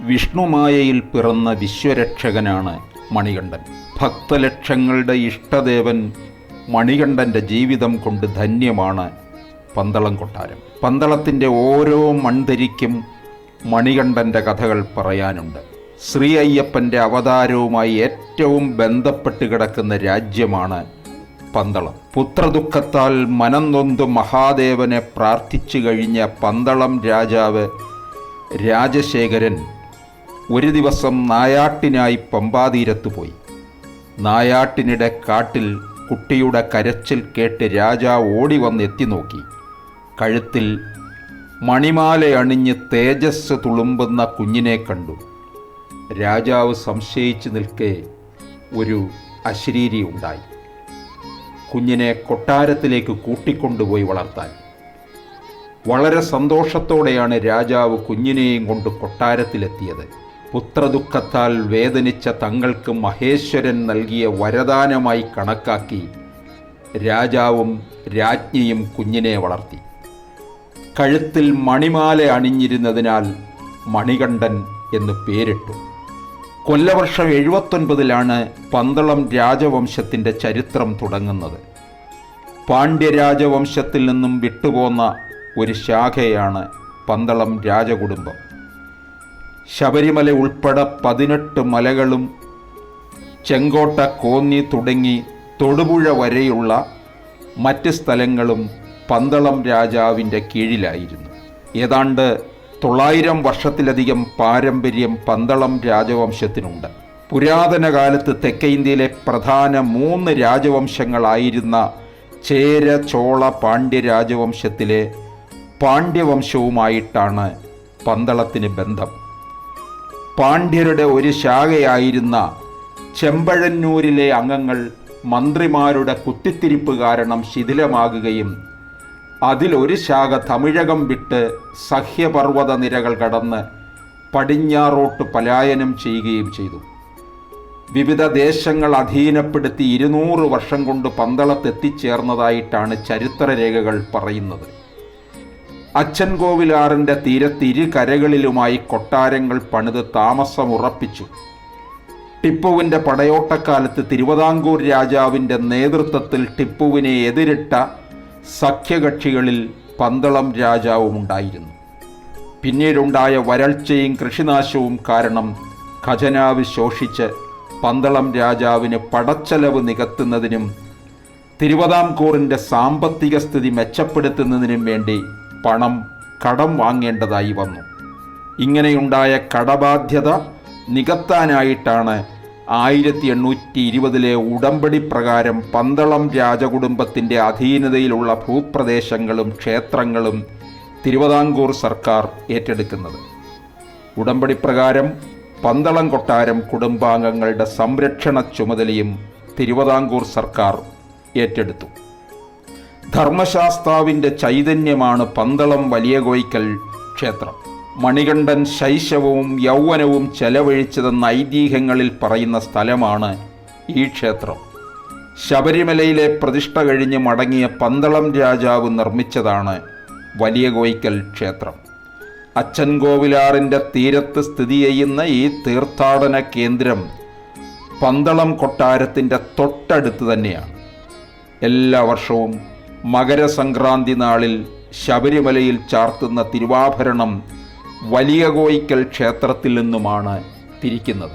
വിഷ്ണുമായയിൽ പിറന്ന വിശ്വരക്ഷകനാണ് മണികണ്ഠൻ. ഭക്തലക്ഷങ്ങളുടെ ഇഷ്ടദേവൻ മണികണ്ഠന്റെ ജീവിതം കൊണ്ട് ധന്യമാണ് പന്തളം കൊട്ടാരം പന്തളത്തിന്റെ ഓരോ മൺതരിക്കും മണികണ്ഠന്റെ കഥകൾ പറയാനുണ്ട്. ശ്രീ അയ്യപ്പന്റെ അവതാരവുമായി ഏറ്റവും ബന്ധപ്പെട്ട് കിടക്കുന്ന രാജ്യമാണ് പന്തളം. പുത്രദുഃഖത്താൽ മനം നൊന്ത് മഹാദേവനെ പ്രാർത്ഥിച്ചു കഴിഞ്ഞ പന്തളം രാജാവ് രാജശേഖരൻ ഒരു ദിവസം നായാട്ടിനായി പമ്പാതീരത്ത് പോയി. നായാട്ടിനിടെ കാട്ടിൽ കുട്ടിയുടെ കരച്ചിൽ കേട്ട് രാജാവ് ഓടി വന്ന് എത്തി നോക്കി. കഴുത്തിൽ മണിമാല അണിഞ്ഞ് തേജസ് തുളുമ്പുന്ന കുഞ്ഞിനെ കണ്ടു. രാജാവ് സംശയിച്ച് നിൽക്കെ ഒരു അശരീരി ഉണ്ടായി. കുഞ്ഞിനെ കൊട്ടാരത്തിലേക്ക് കൂട്ടിക്കൊണ്ടുപോയി വളർത്താൻ. വളരെ സന്തോഷത്തോടെയാണ് രാജാവ് കുഞ്ഞിനെയും കൊണ്ട് കൊട്ടാരത്തിലെത്തിയത്. പുത്രദുഃഖത്താൽ വേദനിച്ച തങ്ങൾക്ക് മഹേശ്വരൻ നൽകിയ വരദാനമായി കണക്കാക്കി രാജാവും രാജ്ഞിയും കുഞ്ഞിനെ വളർത്തി. കഴുത്തിൽ മണിമാല അണിഞ്ഞിരുന്നതിനാൽ മണികണ്ഠൻ എന്ന് പേരിട്ടു. കൊല്ലവർഷം എഴുപത്തൊൻപതിലാണ് പന്തളം രാജവംശത്തിന്റെ ചരിത്രം തുടങ്ങുന്നത്. പാണ്ഡ്യരാജവംശത്തിൽ നിന്നും വിട്ടുപോന്ന ഒരു ശാഖയാണ് പന്തളം രാജകുടുംബം. ശബരിമല ഉൾപ്പെടെ പതിനെട്ട് മലകളും ചെങ്കോട്ട കോന്നി തുടങ്ങി തൊടുപുഴ വരെയുള്ള മറ്റ് സ്ഥലങ്ങളും പന്തളം രാജാവിന്റെ കീഴിലായിരുന്നു. ഏതാണ്ട് തൊള്ളായിരം വർഷത്തിലധികം പാരമ്പര്യം പന്തളം രാജവംശത്തിനുണ്ട്. പുരാതന കാലത്ത് തെക്കേ ഇന്ത്യയിലെ പ്രധാന മൂന്ന് രാജവംശങ്ങളായിരുന്ന ചേര ചോള പാണ്ഡ്യ രാജവംശത്തിലെ പാണ്ഡ്യവംശവുമായിട്ടാണ് പന്തളത്തിന് ബന്ധം. പാണ്ഡ്യരുടെ ഒരു ശാഖയായിരുന്ന ചെമ്പഴന്നൂരിലെ അംഗങ്ങൾ മന്ത്രിമാരുടെ കുത്തിത്തിരിപ്പ് കാരണം ശിഥിലമാകുകയും അതിലൊരു ശാഖ തമിഴകം വിട്ട് സഹ്യപർവത നിരകൾ കടന്ന് പടിഞ്ഞാറോട്ട് പലായനം ചെയ്യുകയും ചെയ്തു. വിവിധ ദേശങ്ങൾ അധീനപ്പെടുത്തി ഇരുന്നൂറ് വർഷം കൊണ്ട് പന്തളത്തെത്തിച്ചേർന്നതായിട്ടാണ് ചരിത്രരേഖകൾ പറയുന്നത്. അച്ചൻകോവിലാറിന്റെ കോവിലാറിന്റെ തീരത്തിരു കരകളിലുമായി കൊട്ടാരങ്ങൾ പണിത് താമസമുറപ്പിച്ചു. ടിപ്പുവിന്റെ പടയോട്ടക്കാലത്ത് തിരുവിതാംകൂർ രാജാവിന്റെ നേതൃത്വത്തിൽ ടിപ്പുവിനെ എതിരിട്ട സഖ്യകക്ഷികളിൽ പന്തളം രാജാവും ഉണ്ടായിരുന്നു പിന്നീടുണ്ടായ വരൾച്ചയും കൃഷിനാശവും കാരണം ഖജനാവ് ശോഷിച്ച് പന്തളം രാജാവിന് പടച്ചെലവ് നികത്തുന്നതിനും തിരുവിതാംകൂറിന്റെ സാമ്പത്തിക സ്ഥിതി മെച്ചപ്പെടുത്തുന്നതിനും വേണ്ടി പണം കടം വാങ്ങേണ്ടതായി വന്നു. ഇങ്ങനെയുണ്ടായ കടബാധ്യത നികത്താനായിട്ടാണ് ആയിരത്തി എണ്ണൂറ്റി ഇരുപതിലെ ഉടമ്പടി പ്രകാരം പന്തളം രാജകുടുംബത്തിന്റെ അധീനതയിലുള്ള ഭൂപ്രദേശങ്ങളും ക്ഷേത്രങ്ങളും തിരുവിതാംകൂർ സർക്കാർ ഏറ്റെടുക്കുന്നത്. ഉടമ്പടി പ്രകാരം പന്തളം കൊട്ടാരം കുടുംബാംഗങ്ങളുടെ സംരക്ഷണ ചുമതലയും തിരുവിതാംകൂർ സർക്കാർ ഏറ്റെടുത്തു. ധർമ്മശാസ്താവിന്റെ ചൈതന്യമാണ് പന്തളം വലിയ കോയിക്കൽ ക്ഷേത്രം. മണികണ്ഠൻ ശൈശവവും യൗവനവും ചെലവഴിച്ചതെന്ന ഐതിഹ്യങ്ങളിൽ പറയുന്ന സ്ഥലമാണ് ഈ ക്ഷേത്രം. ശബരിമലയിലെ പ്രതിഷ്ഠ കഴിഞ്ഞ് മടങ്ങിയ പന്തളം രാജാവ് നിർമ്മിച്ചതാണ് വലിയ കോയിക്കൽ ക്ഷേത്രം. അച്ഛൻ കോവിലാറിന്റെ തീരത്ത് സ്ഥിതി ചെയ്യുന്ന ഈ തീർത്ഥാടന കേന്ദ്രം പന്തളം കൊട്ടാരത്തിന്റെ തൊട്ടടുത്ത് തന്നെയാണ്. എല്ലാ വർഷവും മകരസംക്രാന്തി നാളിൽ ശബരിമലയിൽ ചാർത്തുന്ന തിരുവാഭരണം വലിയ കോയിക്കൽ ക്ഷേത്രത്തിൽ നിന്നുമാണ് തിരിക്കുന്നത്.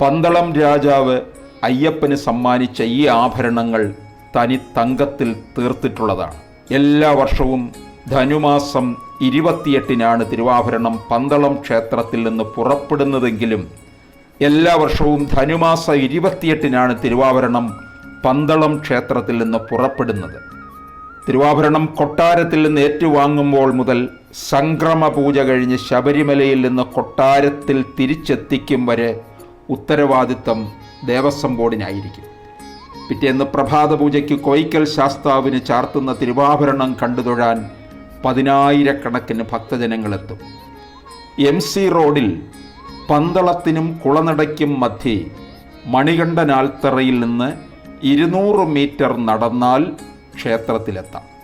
പന്തളം രാജാവ് അയ്യപ്പന് സമ്മാനിച്ച ഈ ആഭരണങ്ങൾ തനി തങ്കത്തിൽ തീർത്തിട്ടുള്ളതാണ്. എല്ലാ വർഷവും ധനുമാസം ഇരുപത്തിയെട്ടിനാണ് തിരുവാഭരണം പന്തളം ക്ഷേത്രത്തിൽ നിന്ന് പുറപ്പെടുന്നതെങ്കിലും എല്ലാ വർഷവും ധനുമാസ ഇരുപത്തിയെട്ടിനാണ് തിരുവാഭരണം പന്തളം ക്ഷേത്രത്തിൽ നിന്ന് പുറപ്പെടുന്നത്. തിരുവാഭരണം കൊട്ടാരത്തിൽ നിന്ന് ഏറ്റുവാങ്ങുമ്പോൾ മുതൽ സംക്രമ പൂജ കഴിഞ്ഞ് ശബരിമലയിൽ നിന്ന് കൊട്ടാരത്തിൽ തിരിച്ചെത്തിക്കും വരെ ഉത്തരവാദിത്തം ദേവസ്വം ബോർഡിനായിരിക്കും. പിറ്റേന്ന് പ്രഭാത പൂജയ്ക്ക് കൊയ്ക്കൽ ശാസ്താവിന് ചാർത്തുന്ന തിരുവാഭരണം കണ്ടുതൊഴാൻ പതിനായിരക്കണക്കിന് ഭക്തജനങ്ങളെത്തും. എം സി റോഡിൽ പന്തളത്തിനും കുളനടയ്ക്കും മധ്യേ മണികണ്ഠനാൽത്തറയിൽ നിന്ന് ഇരുന്നൂറ് മീറ്റർ നടന്നാൽ ക്ഷേത്രത്തിലെത്താം.